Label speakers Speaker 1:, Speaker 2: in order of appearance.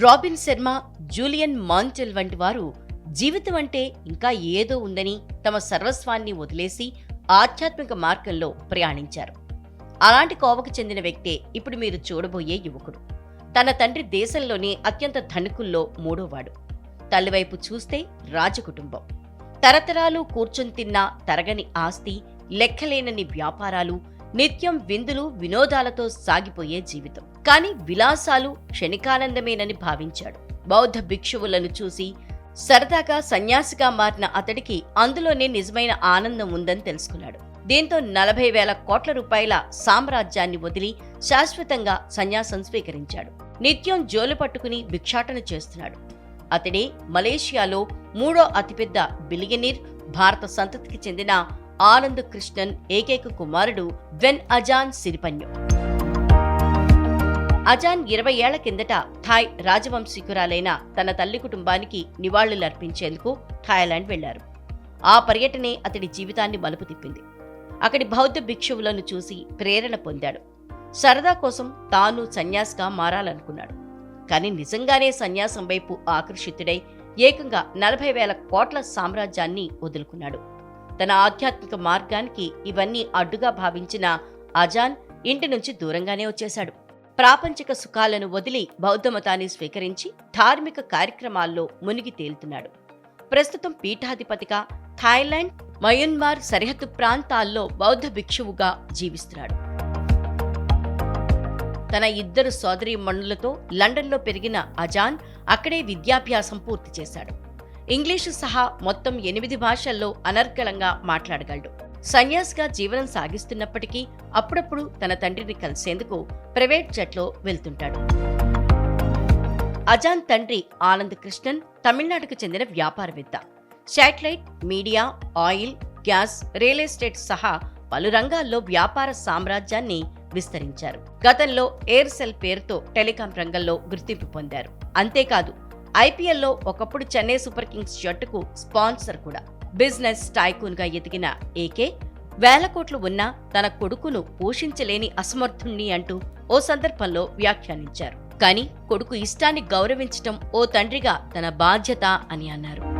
Speaker 1: Robin Sharma Julian mantle వంటి వారు జీవితం అంటే ఇంకా ఏదో ఉందని తమ సర్వస్వాన్ని వదిలేసి ఆధ్యాత్మిక మార్గంలో ప్రయాణించారు. అలాంటి కోవకు చెందిన వ్యక్తే ఇప్పుడు మీరు చూడబోయే యువకుడు. తన తండ్రి దేశంలోనే అత్యంత ధనికుల్లో మూడోవాడు. తల్లివైపు చూస్తే రాజకుటుంబం. తరతరాలు కూర్చొని తిన్న తరగని ఆస్తి లెక్కలేనని వ్యాపారాలు నిత్యం విందులు వినోదాలతో సాగిపోయే జీవితం. కానీ విలాసాలు క్షణికానందమేనని భావించాడు. బౌద్ధ భిక్షువులను చూసి సరదాగా సన్యాసిగా మారిన అతడికి అందులోనే నిజమైన ఆనందం ఉందని తెలుసుకున్నాడు. దీంతో నలభై వేల కోట్ల రూపాయల సామ్రాజ్యాన్ని వదిలి శాశ్వతంగా సన్యాసం స్వీకరించాడు. నిత్యం జోలు పట్టుకుని భిక్షాటన చేస్తున్నాడు. అతడే మలేషియాలో మూడో అతిపెద్ద బిలియనీర్ భారత సంతతికి చెందిన ఆనంద్ కృష్ణన్ ఏకైక కుమారుడు వెన్ అజాన్ సిరిపన్యు. అజాన్ ఇరవై ఏళ్ళ కిందట థాయ్ రాజవంశీకురాలైన తన తల్లి కుటుంబానికి నివాళులర్పించేందుకు థాయిలాండ్ వెళ్ళారు ఆ పర్యటనే అతడి జీవితాన్ని మలుపు తిప్పింది. అక్కడి బౌద్ధ భిక్షువులను చూసి ప్రేరణ పొందాడు. సరదా కోసం తాను సన్యాసిగా మారాలనుకున్నాడు. కానీ నిజంగానే సన్యాసం వైపు ఆకర్షితుడై ఏకంగా నలభై వేల కోట్ల సామ్రాజ్యాన్ని వదులుకున్నాడు. తన ఆధ్యాత్మిక మార్గానికి ఇవన్నీ అడ్డుగా భావించిన అజాన్ ఇంటి నుంచి దూరంగానే వచ్చేశాడు. ప్రాపంచిక సుఖాలను వదిలి బౌద్ధమతాన్ని స్వీకరించి ధార్మిక కార్యక్రమాల్లో మునిగి తేలుతున్నాడు. ప్రస్తుతం పీఠాధిపతిగా థాయిలాండ్ మయన్మార్ సరిహద్దు ప్రాంతాల్లో బౌద్ధ భిక్షువుగా జీవిస్తున్నాడు. తన ఇద్దరు సోదరి మణులతో లండన్లో పెరిగిన అజాన్ అక్కడే విద్యాభ్యాసం పూర్తి చేశాడు. ఇంగ్లీషు సహా మొత్తం ఎనిమిది భాషల్లో అనర్గళంగా మాట్లాడగలడు. సన్యాసిగా జీవనం సాగిస్తున్నప్పటికీ అప్పుడప్పుడు తన తండ్రిని కలిసేందుకు ప్రైవేట్ జట్లో వెళ్తుంటాడు. అజాన్ తండ్రి ఆనంద్ కృష్ణన్ తమిళనాడుకు చెందిన వ్యాపారవేత్త. Satellite media oil gas real estate సహా పలు రంగాల్లో వ్యాపార సామ్రాజ్యాన్ని విస్తరించారు. గతంలో ఎయిర్సెల్ పేరుతో టెలికాం రంగంలో గుర్తింపు పొందారు. అంతేకాదు ఐపీఎల్లో ఒకప్పుడు చెన్నై సూపర్ కింగ్స్ జట్టుకు స్పాన్సర్ కూడా. బిజినెస్ టైకూన్గా ఎదిగిన ఏకే వేల కోట్లు ఉన్నా తన కొడుకును పోషించలేని అసమర్థుణ్ణి అంటూ ఓ సందర్భంలో వ్యాఖ్యానించారు. కానీ కొడుకు ఇష్టాన్ని గౌరవించటం ఓ తండ్రిగా తన బాధ్యత అని అన్నారు.